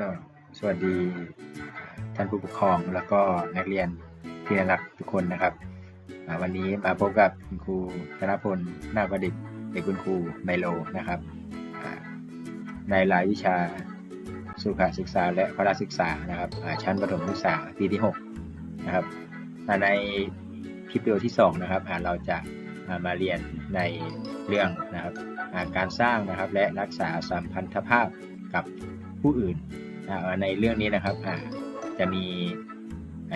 ก็สวัสดีท่านผู้ปกครองแล้วก็นักเรียนที่น่ารักทุกคนนะครับ วันนี้มาพบกับคุณครูธนพลนาคประดิษฐ์เด็กคุณครูไมโลนะครับ ในรายวิชาสุขศึกษาและพละศึกษานะครับชั้นประถมศึกษาปีที่6นะครับในคลิปวิดีโอที่ 2 นะครับเราจะมาเรียนในเรื่องนะครับการสร้างนะครับและรักษาสัมพันธภาพกับผู้อื่น ในเรื่องนี้นะครับจะมี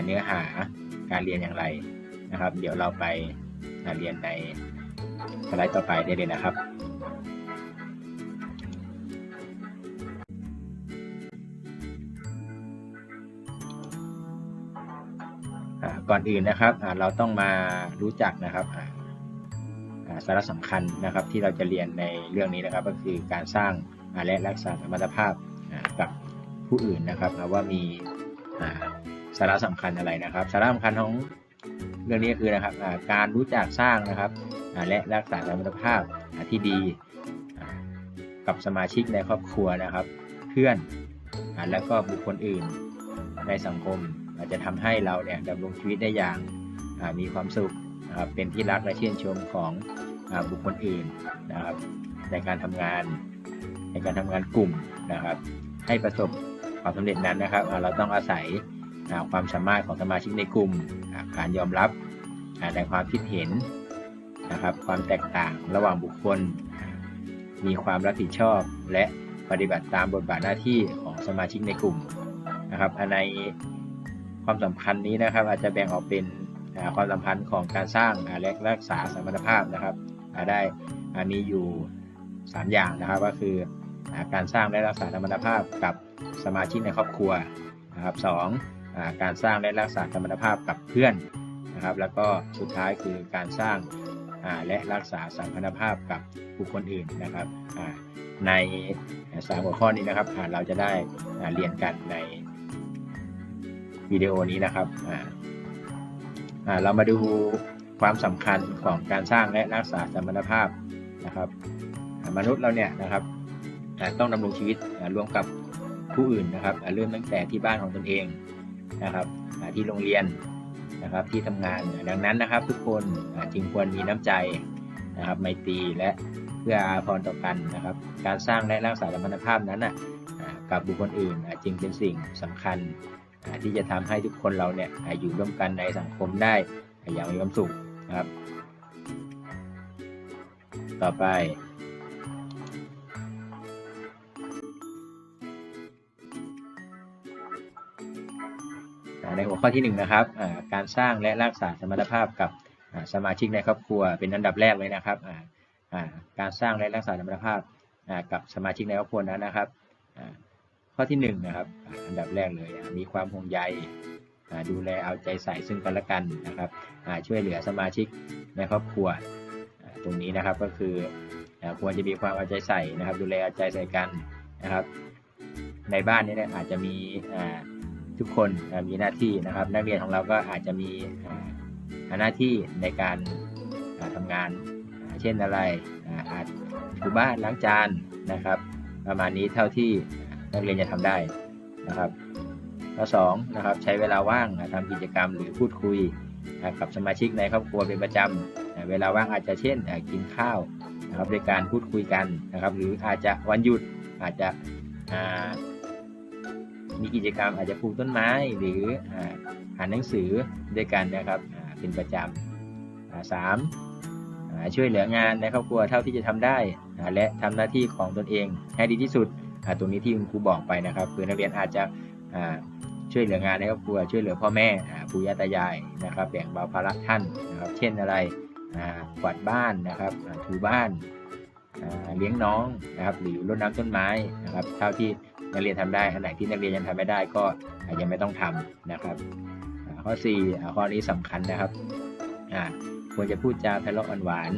เนื้อหาการเรียนอย่างไรนะครับ เดี๋ยวเราไปเรียนในสไลด์ต่อไปได้เลยนะครับก่อนอื่นนะครับเราต้องมารู้จักนะครับสาระสำคัญนะครับที่เราจะเรียนในเรื่องนี้นะครับ ก็คือการสร้างและรักษาสมรรถภาพกับ ผู้อื่นนะครับอ่าว่ามีสาระสำคัญอะไรนะครับ สาระสำคัญของเรื่องนี้คือนะครับการรู้จักสร้างนะครับและรักษาสมรรถภาพที่ดีกับสมาชิกในครอบครัวนะครับ เพื่อนอแล้วก็บุคคลอื่นในสังคมอาจจะทำให้เราเนี่ยดำรงชีวิตได้อย่างมีความสุขเป็นที่รักและเชื่นชมของบุคคลอื่นนะครับ ในการทำงาน ในการทำงานกลุ่มนะครับ ให้ประสบ ความสำเร็จนั้นนะครับ เราต้องอาศัยความสามารถของสมาชิกในกลุ่ม การยอมรับอ่าในความคิดเห็นนะครับ ความแตกต่างระหว่างบุคคล มีความรับผิดชอบและปฏิบัติตามบทบาทหน้าที่ของสมาชิกในกลุ่มนะครับอันในความสำคัญนี้นะครับ อาจจะแบ่งออกเป็นความสัมพันธ์ของการสร้างและรักษาสมรรถภาพนะครับอ่าได้มีอยู่ 3 อย่างนะครับ ก็คือการสร้างและรักษาสมรรถภาพกับ สมาชิกในครอบครัวนะครับสองอการสร้างและรักษาสมรรถภาพกับเพื่อนนะครับ แล้วก็สุดท้ายคือการสร้างและรักษาสัมพันธภาพกับบุคคลอื่นนะครับในสามหัวข้อนี้นะครับเราจะได้เรียนกันในวิดีโอนี้นะครับเรามาดูความสำคัญของการสร้างและรักษาสมรรถภาพนะครับ มนุษย์เราเนี่ยนะครับต้องดำรงชีวิตร่วมกับ ผู้อื่นนะครับอ่าเริ่มตั้งแต่ที่บ้านของตนเองนะครับที่โรงเรียนนะครับที่ทำงานดังนั้นนะครับ ทุกคนอาจึงควรมีน้ำใจนะครับไมตรีและเพื่ออาพรต่อกันนะครับ การสร้างและรักษาสัมพันธภาพนั้นอะกับบุคคลอื่นอาจึงเป็นสิ่งสำคัญที่จะทำให้ทุกคนเราเนี่ยอยู่ร่วมกันในสังคมได้อย่างมีความสุขนะครับ ต่อไป ในหัวข้อที่1นงนะครับการสร้างและรักษาสมรรถภาพกับสมาชิกในครอบครัวเป็นอันดับแรกเลยนะครับการสร้างและรักษาสมรรถภาพกับสมาชิกในครอบครัวนั้นนะครับข้อที่1นงนะครับอันดับแรกเลยมีความห่วงใยดูแลเอาใจใส่ซึ่งกันและกันนะครับช่วยเหลือสมาชิกในครอบครัวตรงนี้นะครับก็คือควรจะมีความเอาใจใส่นะครับ ดูแลเอาใจใส่กันนะครับ ในบ้านนี้เนี่ยอาจจะมีอ่า ทุกคนมีหน้าที่นะครับ นักเรียนของเราก็อาจจะมีหน้าที่ในการอ่าทำงานเช่นอะไรอาอาจถูบ้านล้างจานนะครับ ประมาณนี้เท่าที่นักเรียนจะทำได้นะครับข้อสองนะครับใช้เวลาว่างอ่าทำกิจกรรมหรือพูดคุยกับสมาชิกในครอบครัวเป็นประจำอ่าเวลาว่างอาจจะเช่นกินข้าวนะครับด้วยการพูดคุยกันนะครับ หรืออาจจะวันหยุดอาจจะ มีกิจกรรมอาจจะปลูกต้นไม้หรืออ่านหนังสือด้วยกันนะครับเป็นประจำสามช่วยเหลืองานในครอบครัวเท่าที่จะทำได้ และทำหน้าที่ของตนเองให้ดีที่สุดตรงนี้ที่คุณครูบอกไปนะครับคือนักเรียนอาจจะช่วยเหลืองานในครอบครัวช่วยเหลือพ่อแม่ปู่ย่าตายายนะครับแบ่งเบาภาระท่านนะครับเช่นอะไรกวาดบ้านนะครับถูบ้านเลี้ยงน้องนะครับหรือรดน้ำต้นไม้นะครับเท่าที่ นักเรียนทำได้ อันไหนที่นักเรียนยังทำไม่ได้ก็ยังไม่ต้องทำนะครับข้อ4อ่ข้อนี้สำคัญนะครับควรจะพูดจาไพเราะอ่อนหวาน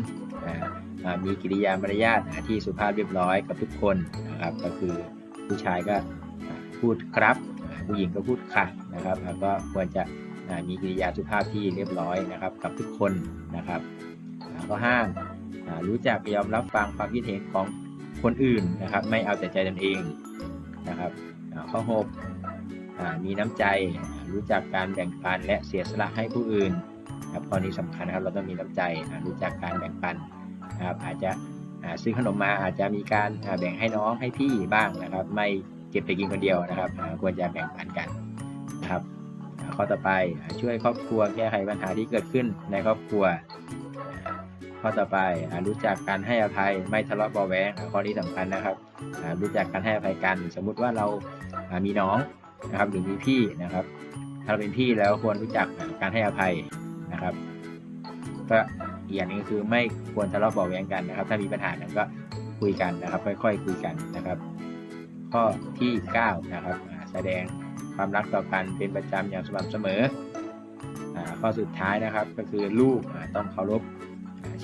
มีกิริยามารยาทอ่าที่สุภาพเรียบร้อยกับทุกคนนะครับก็คือผู้ชายก็พูดครับ ผู้หญิงก็พูดค่ะนะครับแล้วก็ควรจะมีกิริยาสุภาพที่เรียบร้อยนะครับ กับทุกคนนะครับข้อห้ารู้จักยอมรับฟังความคิดเห็นของคนอื่นนะครับ ไม่เอาแต่ใจตนเอง นะครับข้อ6อ่ามีน้ำใจรู้จักการแบ่งปันและเสียสละให้ผู้อื่นนะครับข้อนี้สำคัญนะครับเราต้องมีน้ำใจรู้จักการแบ่งปันนะครับอาจจะซื้อขนมมาอาจจะมีการแบ่งให้น้องให้พี่บ้างนะครับ ไม่เก็บไปกินคนเดียวนะครับ ควรจะแบ่งปันกันนะครับข้อต่อไปช่วยครอบครัวแก้ไขปัญหาที่เกิดขึ้นในครอบครัว ข้อต่อไปอรู้จักการให้อภัยไม่ทะเลาะเบาแวงข้อนี้สำคัญนะครับรู้จักการให้อภัยกัน สมมุติว่าเรามีน้องนะครับหรือมีพี่นะครับ ถ้าเราเป็นพี่แล้วควรรู้จักการให้อภัยนะครับ ก็อีกอย่างหนึงคือไม่ควรทะเลาะเบาแวงกันนะครับ ถ้ามีปัญหากันก็คุยกันนะครับ ค่อยๆคุยกันนะครับ ข้อที่9นะครับแสดงความรักต่อกันเป็นประจำอย่างสม่ำเสมอข้อสุดท้ายนะครับก็คือลูกต้องเคารพ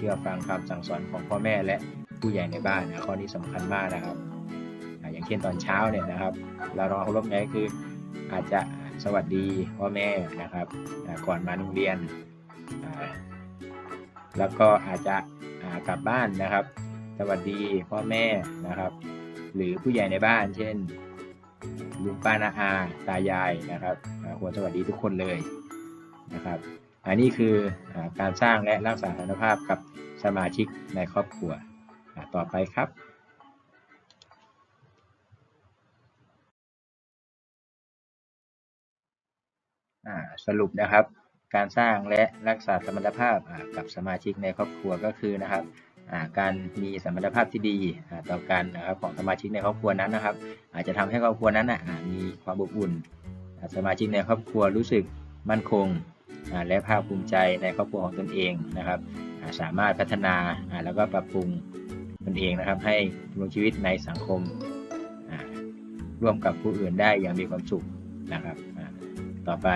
ชื่อฟังคำสั่งสอนของพ่อแม่และผู้ใหญ่ในบ้านนะข้อนี้สำคัญมากนะครับ อย่างเช่นตอนเช้าเนี่ยนะครับ เราลองเคารพไงคืออาจจะสวัสดีพ่อแม่นะครับก่อนมาโรงเรียน แล้วก็อาจจะกลับบ้านนะครับ สวัสดีพ่อแม่นะครับ หรือผู้ใหญ่ในบ้าน เช่นลุงป้านาอาตายายนะครับควรสวัสดีทุกคนเลยนะครับ อันนี้คืออการสร้างและรักษาสัมพันภาพกับสมาชิกในครอบครัวต่อไปครับสรุปนะครับ การสร้างและรักษาสมรรถภาพกับสมาชิกในครอบครัวก็คือนะครับการมีสมรรถภาพที่ดีต่อกันนะครับของสมาชิกในครอบครัวนั้นนะครับ อาจจะทำให้ครอบครัวนั้นมีความอบอุ่น สมาชิกในครอบครัวรู้สึกมั่นคง และภาคภูมิใจในครอบครัวของตนเองนะครับ สามารถพัฒนาแล้วก็ปรับปรุงตนเองนะครับ ให้ดำรงชีวิตในสังคมร่วมกับผู้อื่นได้อย่างมีความสุขนะครับ ต่อไป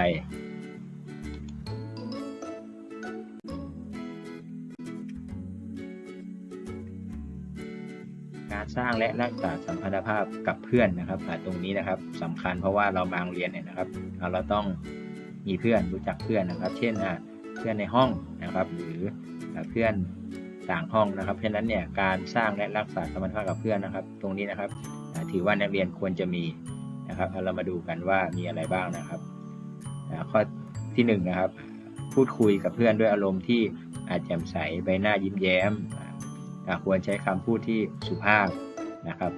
การสร้างและรักษาสัมพันธภาพกับเพื่อนนะครับตรงนี้นะครับสำคัญเพราะว่าเรามาโรงเรียนเนี่ยนะครับ เราต้อง มีเพื่อนรู้จักเพื่อนนะครับ เช่นเพื่อนในห้องนะครับ หรือเพื่อนต่างห้องนะครับ เพราะฉะนั้นเนี่ยการสร้างและรักษาสัมพันธภาพกับเพื่อนนะครับ ตรงนี้นะครับถือว่านักเรียนควรจะมีนะครับเรามาดูกันว่ามีอะไรบ้างนะครับข้อที่หนึ่งนะครับ พูดคุยกับเพื่อนด้วยอารมณ์ที่อาจแจ่มใสใบหน้ายิ้มแย้ม ควรใช้คำพูดที่สุภาพนะครับ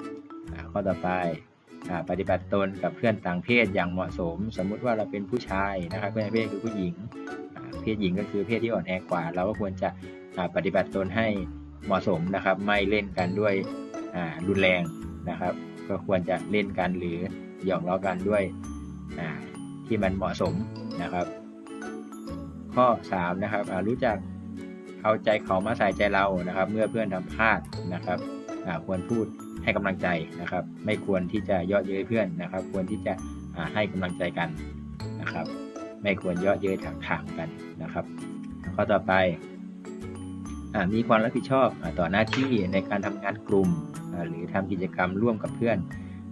ข้อต่อไป ปฏิบัติตนกับเพื่อนต่างเพศอย่างเหมาะสม สมมุติว่าเราเป็นผู้ชายนะครับเพื่อนเพศคือผู้หญิง เพศหญิงก็คือเพศที่อ่อนแอกว่า เราก็ควรจะปฏิบัติตนให้เหมาะสมนะครับ ไม่เล่นกันด้วยรุนแรงนะครับ ก็ควรจะเล่นกันหรือหยอกล้อกันด้วยที่มันเหมาะสมนะครับ ข้อ3นะครับรู้จักเอาใจเขามาใส่ใจเรานะครับ เมื่อเพื่อนทำพลาดนะครับควรพูด ให้กำลังใจนะครับ ไม่ควรที่จะเยาะเย้ยเพื่อนนะครับ ควรที่จะให้กำลังใจกันนะครับ ไม่ควรเยาะเย้ยถักถางกันนะครับข้อต่อไปอมีความรับผิดชอบอต่อหน้าที่ในการทำงานกลุ่ม หรือทำกิจกรรมร่วมกับเพื่อน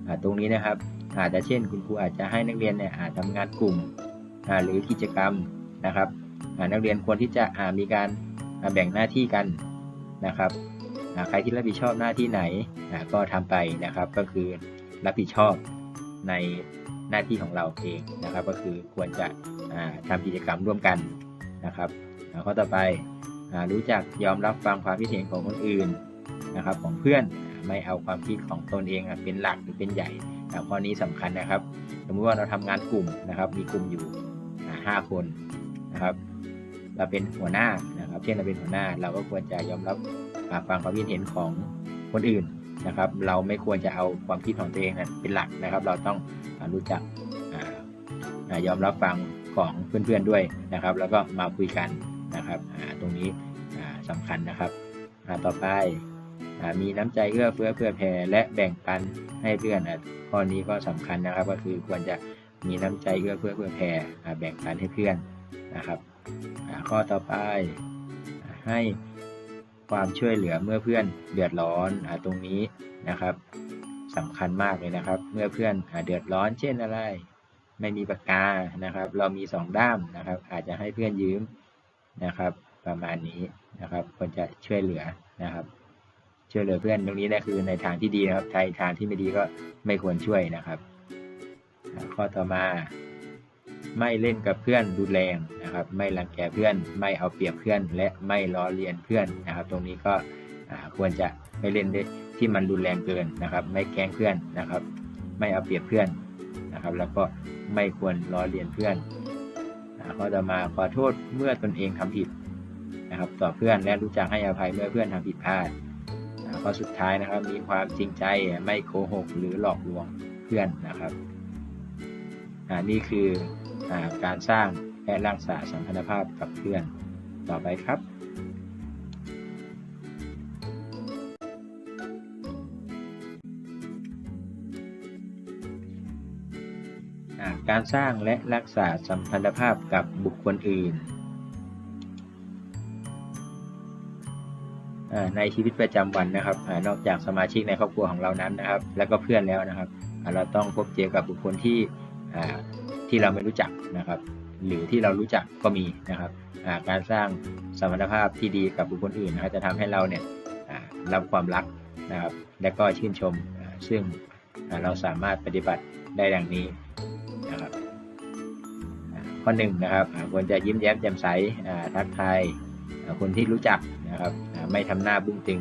อตรงนี้นะครับอาจจะเช่นคุณครูอาจจะให้นักเรียนเนี่ยทำงานกลุ่มหรือกิจกรรมนะครับนักเรียนควรที่จะมีการแบ่งหน้าที่กันนะครับ ใครที่รับผิดชอบหน้าที่ไหนก็ทำไปนะครับก็คือรับผิดชอบในหน้าที่ของเราเองนะครับ ก็คือควรจะอ่าทำกิจกรรมร่วมกันนะครับข้อต่อไปรู้จักยอมรับฟังความคิดเห็นของคนอื่นนะครับของเพื่อนไม่เอาความคิดของตนเองเป็นหลักหรือเป็นใหญ่ข้อนี้สำคัญนะครับ สมมติว่าเราทำงานกลุ่มนะครับ มีกลุ่มอยู่ห้าคนนะครับ เราเป็นหัวหน้านะครับ เช่นเราเป็นหัวหน้า เราก็ควรจะยอมรับ ฟังความคิดเห็นของคนอื่นนะครับ เราไม่ควรจะเอาความคิดของตัวเองเป็นหลักนะครับ เราต้องรู้จักออยอมรับฟังของเพื่อนๆด้วยนะครับ แล้วก็มาคุยกันนะครับตรงนี้อ่าสำคัญนะครับต่อไปอมีน้ำใจเอื้อเฟื้อเผื่อแผ่และแบ่งปันให้เพื่อนอะข้อนี้ก็สำคัญนะครับ ก็คือควรจะมีน้ำใจเอื้อเฟื้อเผื่อแผ่แบ่งปันให้เพื่อนนะครับข้อต่อไปให้ ความช่วยเหลือเมื่อเพื่อนเดือดร้อนอตรงนี้นะครับสำคัญมากเลยนะครับ เมื่อเพื่อนอเดือดร้อนเช่นอะไร ไม่มีปากกานะครับ เรามีสองด้ามนะครับ อาจจะให้เพื่อนยืมนะครับ ประมาณนี้นะครับควรจะช่วยเหลือนะครับ ช่วยเหลือเพื่อนตรงนี้นะคือในทางที่ดีนะครับในทางที่ไม่ดีก็ไม่ควรช่วยนะครับ ข้อต่อมา ไม่เล่นกับเพื่อนรุนแรงนะครับ ไม่รังแกเพื่อน ไม่เอาเปรียบเพื่อน และไม่ล้อเลียนเพื่อนนะครับ ตรงนี้ก็ควรจะไม่เล่นด้ที่มันรุนแรงเกินนะครับ ไม่แกล้งเพื่อนนะครับ ไม่เอาเปรียบเพื่อนนะครับ แล้วก็ไม่ควรล้อเลียนเพื่อนอ่าข้อต่อมาขอโทษเมื่อตนเองทำผิดนะครับ ต่อเพื่อนและรู้จักให้อภัยเมื่อเพื่อนทำผิดพลาดข้อสุดท้ายนะครับ มีความจริงใจไม่โกหกหรือหลอกลวงเพื่อนนะครับอ่านี่คือ การสร้างและรักษาสัมพันธภาพกับเพื่อนต่อไปครับการสร้างและรักษาสัมพันธภาพกับบุคคลอื่น ในชีวิตประจำวันนะครับอนอกจากสมาชิกในครอบครัวของเรานั้นนะครับ แล้วก็เพื่อนแล้วนะครับ เราต้องพบเจอกับบุคคลที่ ที่เราไม่รู้จักนะครับ หรือที่เรารู้จักก็มีนะครับการสร้างสมรรถภาพที่ดีกับบุคคลอื่นนะครับจะทำให้เราเนี่ยรับความรักนะครับ และก็ชื่นชมซึ่งเราสามารถปฏิบัติได้ดังนี้นะครับข้อหนึ่งนะครับควรจะยิ้มแย้มแจ่มใสทักทายคนที่รู้จักนะครับไม่ทำหน้าบึ้งตึง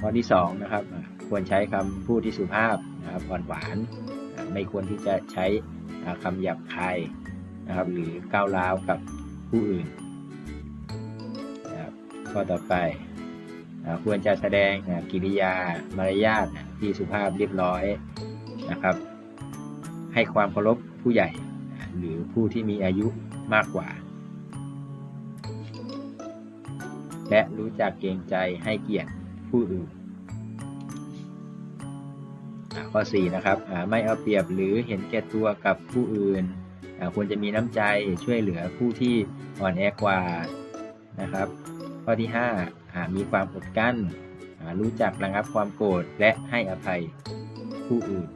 ข้อที่สองนะครับควรใช้คำพูดที่สุภาพนะครับอ่อนหวาน ไม่ควรที่จะใช้อ่าคำหยาบคายนะครับหรือก้าวร้าวกับผู้อื่นนะครับข้อต่อไปควรจะแสดงกิริยามารยาทที่สุภาพเรียบร้อยนะครับ ให้ความเคารพผู้ใหญ่ หรือผู้ที่มีอายุมากกว่า และรู้จักเกรงใจให้เกียรติผู้อื่น ข้อ 4 นะครับไม่เอาเปรียบหรือเห็นแก่ตัวกับผู้อื่น ควรจะมีน้ำใจช่วยเหลือผู้ที่อ่อนแอกว่านะครับ ข้อที่5อ่ามีความอดกลั้น รู้จักระงับความโกรธและให้อภัยผู้อื่น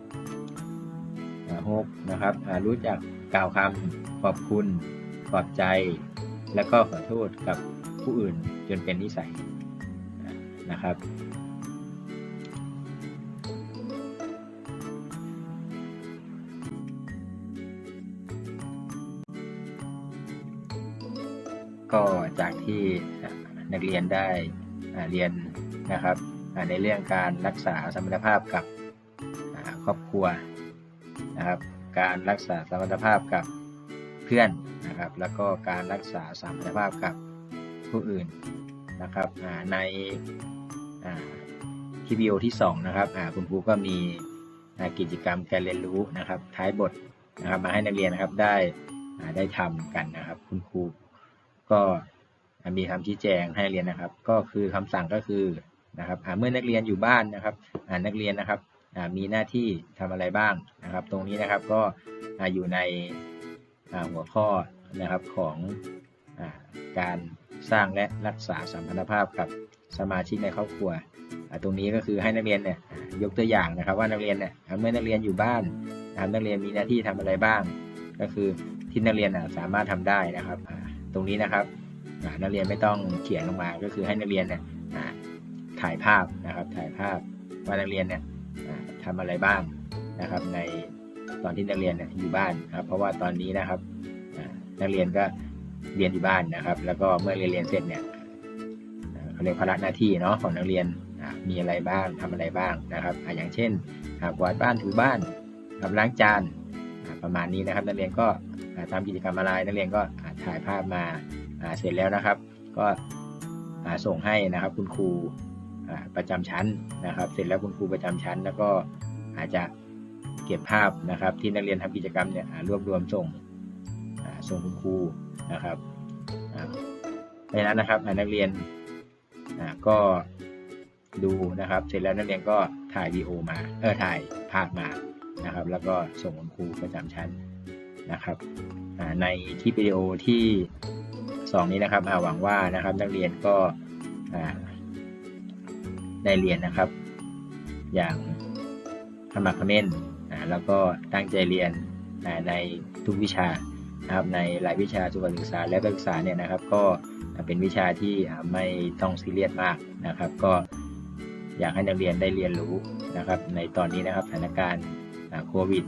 หกนะครับรู้จักกล่าวคำขอบคุณขอบใจ และก็ขอโทษกับผู้อื่นจนเป็นนิสัยนะครับ ก็จากที่นักเรียนได้เรียนนะครับในเรื่องการรักษาสมรรถภาพกับครอบครัวนะครับ การรักษาสมรรถภาพกับเพื่อนนะครับ แล้วก็การรักษาสมรรถภาพกับผู้อื่นนะครับในอ่าที่วิดีโอที่สองนะครับคุณครูก็มีกิจกรรมการเรียนรู้นะครับ ท้ายบทนะครับมาให้นักเรียนนะครับได้ได้ทำกันนะครับ คุณครู ก็มีคำชี้แจงให้นักเรียนนะครับ ก็คือคำสั่งก็คือนะครับเมื่อนักเรียนอยู่บ้านนะครับนักเรียนนะครับมีหน้าที่ทำอะไรบ้างนะครับ ตรงนี้นะครับก็อยู่ในหัวข้อนะครับของอการสร้างและรักษาสัมพันธภาพกับสมาชิกในครอบครัว ตรงนี้ก็คือให้นักเรียนเนี่ยยกตัวอย่างนะครับ ว่านักเรียนเนี่ยเมื่อนักเรียนอยู่บ้านนักเรียนมีหน้าที่ทำอะไรบ้าง ก็คือที่นักเรียนสามารถทำได้นะครับ ตรงนี้นะครับนักเรียนไม่ต้องเขียนลงมาก็คือให้นักเรียนเนี่ยถ่ายภาพนะครับ ถ่ายภาพว่านักเรียนเนี่ยทำอะไรบ้างนะครับในตอนที่นักเรียนอยู่บ้านนะครับ เพราะว่าตอนนี้นะครับนักเรียนก็เรียนอยู่บ้านนะครับ แล้วก็เมื่อเรียนเรียนเสร็จเนี่ยเขาเรียกภาระหน้าที่เนาะของนักเรียนมีอะไรบ้างทำอะไรบ้างนะครับอย่างเช่นกวาดบ้านถูบ้านครับล้างจานประมาณนี้นะครับ นักเรียนก็อ่าทำกิจกรรมอะไรนักเรียนก็ ถ่ายภาพมาเสร็จแล้วนะครับ ก็ส่งให้นะครับคุณครูประจำชั้นนะครับ เสร็จแล้วคุณครูประจำชั้น แล้วก็อาจจะเก็บภาพนะครับ ที่นักเรียนทำกิจกรรมเนี่ยรวบรวมส่งส่งคุณครูนะครับอ่าเพราะนั้นนะครับนักเรียนก็ดูนะครับ เสร็จแล้วนักเรียนก็ถ่ายวีโอมาเออถ่ายภาพมานะครับ แล้วก็ส่งคุณครูประจำชั้นนะครับ ในคลิปวิดีโอที่ 2 นี้นะครับหวังว่านะครับนักเรียนก็ได้เรียนนะครับ อย่างขมักเขม้นแล้วก็ตั้งใจเรียนในทุกวิชานะครับในหลายวิชาสุขศึกษาและการศึกษาเนี่ยนะครับ ก็เป็นวิชาที่ไม่ต้องซีเรียสมากนะครับ ก็อยากให้นักเรียนได้เรียนรู้นะครับ ในตอนนี้นะครับสถานการณ์โควิด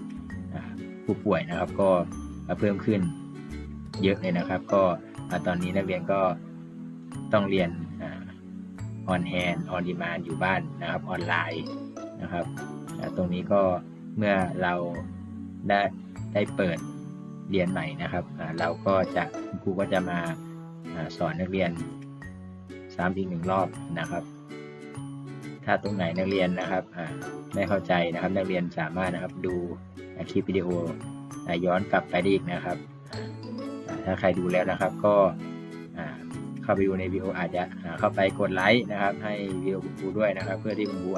ผู้ป่วยนะครับก็ เพิ่มขึ้นเยอะเลยนะครับ ก็ตอนนี้นักเรียนก็ต้องเรียนออนแฮนออนดีมานอยู่บ้านนะครับ ออนไลน์นะครับ ตรงนี้ก็เมื่อเราได้ได้เปิดเรียนใหม่นะครับเราก็จะครูก็จะมาสอนนักเรียนซ้ำอีกหนึ่งรอบนะครับ ถ้าตรงไหนนักเรียนนะครับไม่เข้าใจนะครับ นักเรียนสามารถนะครับดูคลิปวิดีโอ ย้อนกลับไปได้อีกนะครับ ถ้าใครดูแล้วนะครับก็เข้าไปดูในวิดีโออาจจะเข้าไปกดไลค์นะครับให้วิดีโอคุณครูด้วยนะครับ เพื่อที่คุณครู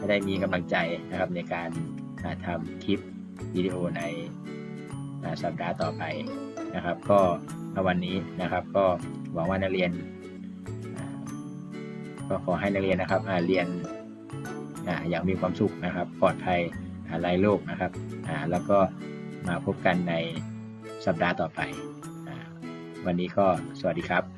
จะได้มีกำลังใจนะครับในการาทำคลิปวิดีโอในสัปดาห์ต่อไปนะครับ ก็วันนี้นะครับ ก็หวังว่านักเรียนก็ขอให้นักเรียนนะครับเรียนออย่างมีความสุขนะครับ ปลอดภัยอ่าไร้โรคนะครับแล้วก็ มาพบกันในสัปดาห์ต่อไป วันนี้ก็สวัสดีครับ